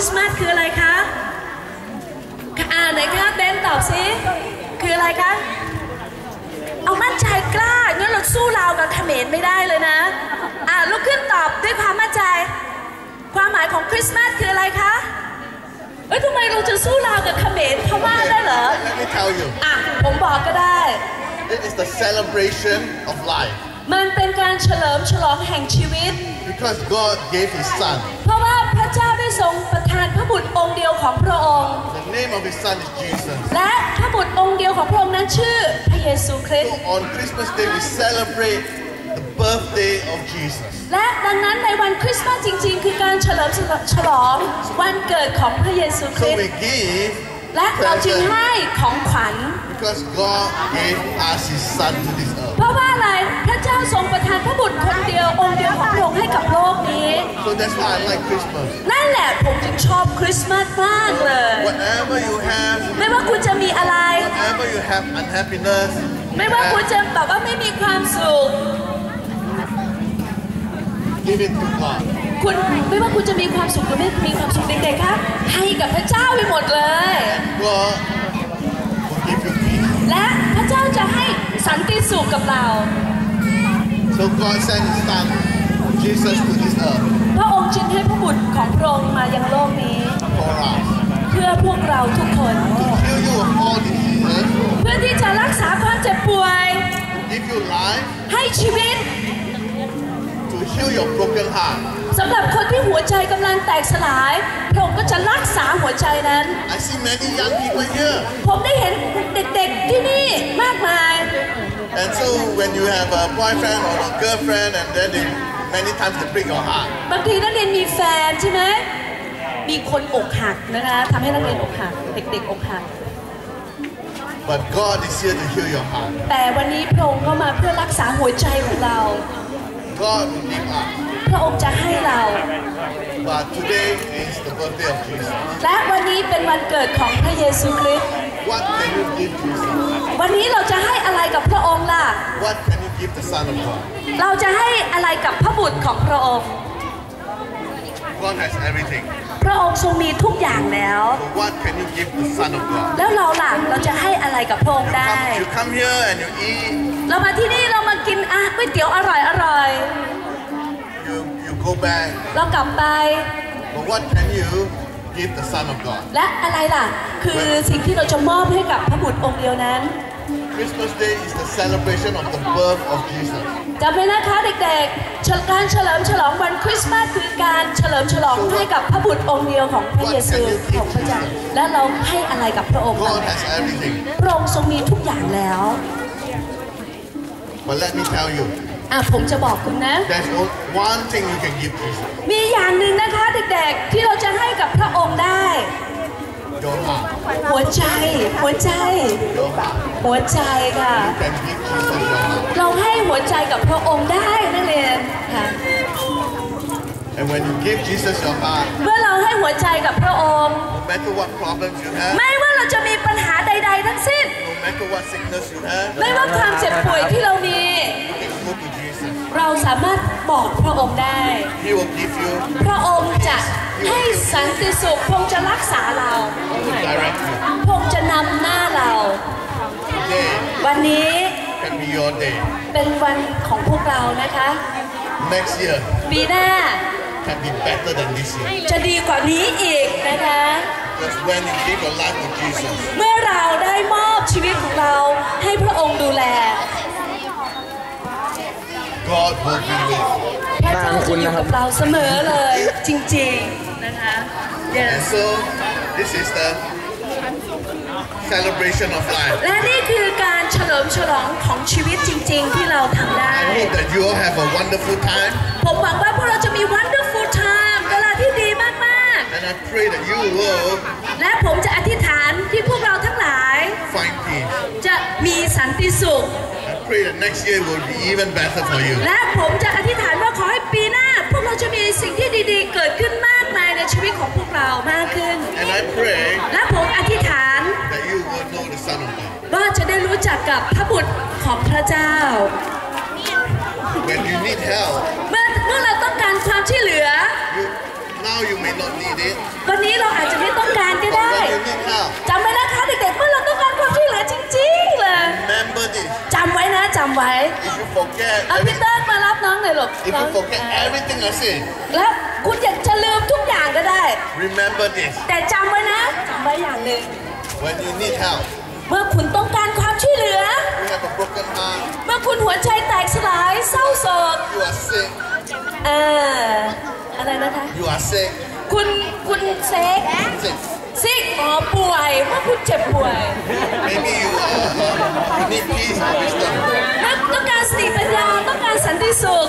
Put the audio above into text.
ริสต์มาสคืออะไรคะอ่าไหนคะเบนตอบสิคืออะไรคะ เอามั่นใจกล้างั้นเราสู้เราวกับเขมรไม่ได้เลยนะ อ่าลุกขึ้นตอบด้วยความมั่นใจ ความหมายของคริสต์มาสคืออะไรคะเอ้ยทำไมเราจะสู้เราวกับเขมรพม่าได้เหรอ Let me tell you, อะผมบอกก็ได้ it is the celebration of life มันเป็นการเฉลิมฉลองแห่งชีวิต because God gave His Son. เพราะว่าพระเจ้าได้ ทรงประทานพระบุตรองค์เดียวของพระองค์ The name of His Son is Jesus. และพระบุตรองค์เดียวของพระองค์นั้นชื่อพระเยซูคริสต์ So on Christmas Day, we celebrate the birthday of Jesus. และดังนั้นในวันคริสต์มาสจริงๆ คือการเฉลิมฉลองวันเกิดของพระเยซูค So ริสต์ we give และเราจึง present ให้ของขวัญ because God gave us His Son to this าทรงประทานพระบุตรคนเดียวองค์เดียวของพระองค์ให้กับโลกนี้ So that's why I like Christmas. นั่นแหละผมจึงชอบคริสต์มาสมากเลย Whatever you have, ไม่ว่าคุณจะมีอะไร whatever you have unhappiness, ไม่ว่าคุณจะแบบว่าไม่มีความสุข give it to God. คุณไม่ว่าคุณจะมีความสุขหรือไม่มีความสุขเด็กๆครับให้กับพระเจ้าไปหมดเลย God will give you peace. และพระเจ้าจะให้สันติสุขกับเรา So God sent His Son, Jesus, to this earth พระองค์จึงให้พระบุตรของพระองค์มายังโลกนี้ for us. เพื่อพวกเราทุกคน To heal you of all diseases, เพื่อที่จะรักษาความเจ็บป่วย give you life, ให้ชีวิต to heal your broken heart. สำหรับคนที่หัวใจกำลังแตกสลายพระองค์ก็จะรักษาหัวใจนั้น I see many young people here. ผมได้เห็นเด็กๆที่นี่มากมาย And so when you have a boyfriend or a girlfriend and then they, many times they break your heart. บางทีนักเรียนมีแฟนใช่ไหมมีคนอกหักนะคะทำให้นักเรียนอกหักเด็กๆอกหัก But God is here to heal your heart. แต่วันนี้พระองค์ก็มาเพื่อรักษาหัวใจของเรา God will give us. พระองค์จะให้เรา But today is the birthday of Jesus. และวันนี้เป็นวันเกิดของพระเยซูคริสต์ What can you give Jesus? วันนี้เราจะให้อะไรกับพระองค์ล่ะ What can you give the Son of God? เราจะให้อะไรกับพระบุตรของพระองค์ God has everything. พระองค์ทรงมีทุกอย่างแล้ว So what can you give the Son of God? แล้วเราล่ะเราจะให้อะไรกับพระองค์ได้ Come, you come here and you eat, เรามาที่นี่เรามากินอะก๋วยเตี๋ยวอร่อยอร่อย you, you go back. เรากลับไป But what can you give the Son of God? และอะไรล่ะ คือสิ่งที่เราจะมอบให้กับพระบุตรองค์เดียวนั้น Christmas Day is the celebration of the birth of Jesus. จำไว้นะคะเด็กๆฉลการเฉลิมฉลองวันคริสต์มาสคือการเฉลิมฉลองให้กับพระบุตรองค์เดียวของพระเยซูของพระเจ้าและเราให้อะไรกับพระองค์ God has everything. พระองค์ทรงมีทุกอย่างแล้ว But let me tell you, อะผมจะบอกคุณนะ there's o- one thing you can give Jesus มีอย่างหนึ่งนะคะเด็กๆ ที่เราจะให้กับพระองค์ได้ your heart. หัวใจ หัวใจ Your heart. หัวใจค่ะ You can give Jesus your heart. เราให้หัวใจกับพระองค์ได้นักเรียนค่ะ And when you give Jesus your heart, เมื่อเราให้หัวใจกับพระองค์ no matter what problems you have, ไม่ว่า เราจะมีปัญหาใด ๆ ทั้งสิ้น no matter what sickness you have, ไม่ว่าความเจ็บป่วยที่เรามี you can go to Jesus. เราสามารถบอกพระองค์ได้ He will give you, พระองค์จะให้สันติสุขพระองค์จะรักษาเรา He will direct you. พระองค์จะนำหน้าเรา Today วันนี้ can be your day. เป็นวันของพวกเรานะคะ Next year ปีหน้า can be better than this year. จะดีกว่านี้อีกนะคะ Because when you give your life to Jesus, เมื่อเราได้มอบชีวิตของเราให้พระองค์ดูแล God will be with you. พระเจ้าจะอยู่กับเราเสมอเลยจริงๆนะคะ And yes so, this is the celebration of life. และนี่คือการเฉลิมฉลองของชีวิตจริง ๆ ที่เราทำได้ I hope that you all have a wonderful time. ผมหวังว่าพวกเราจะมี wonderful time And I pray that you will ๆและผมจะอธิษฐานที่พวกเราทั้งหลาย find peace. จะมีสันติสุข I pray that next year will be even better for you. และผมจะอธิษฐานว่าขอให้ปีหน้า พวกเราจะมีสิ่งที่ดีๆ เกิดขึ้นมากมายในชีวิตของพวกเรามากขึ้น And I pray และผมอธิษฐาน that you will know the Son of God. ว่าจะได้รู้จักกับพระบุตรของพระเจ้า When you need help, เมื่อเมื่อเราต้องการความช่วยเหลือ you, now you may not need it, วันนี้ ไว้ if you forget เอาพี่ every- เติ้ลมารับน้องหน่อยลูก if น้อง you forget everything I say, แล้วคุณอยากจะลืมทุกอย่างก็ได้ remember this. แต่จำไว้นะจำไว้อย่างหนึ่ง When you need help, เมื่อคุณต้องการความช่วยเหลือ you have a broken heart, เมื่อคุณหัวใจแตกสลายเศร้าโศก you are sick, เอออะไรนะคะ you are sick, คุณคุณเซ็ก sick. ซิกอ๋อป่วยเมื่อคุณเจ็บป่วย Maybe you, uh, you need peace and wisdom. เมื่อต้องการสติปัญญาต้องการสันติสุข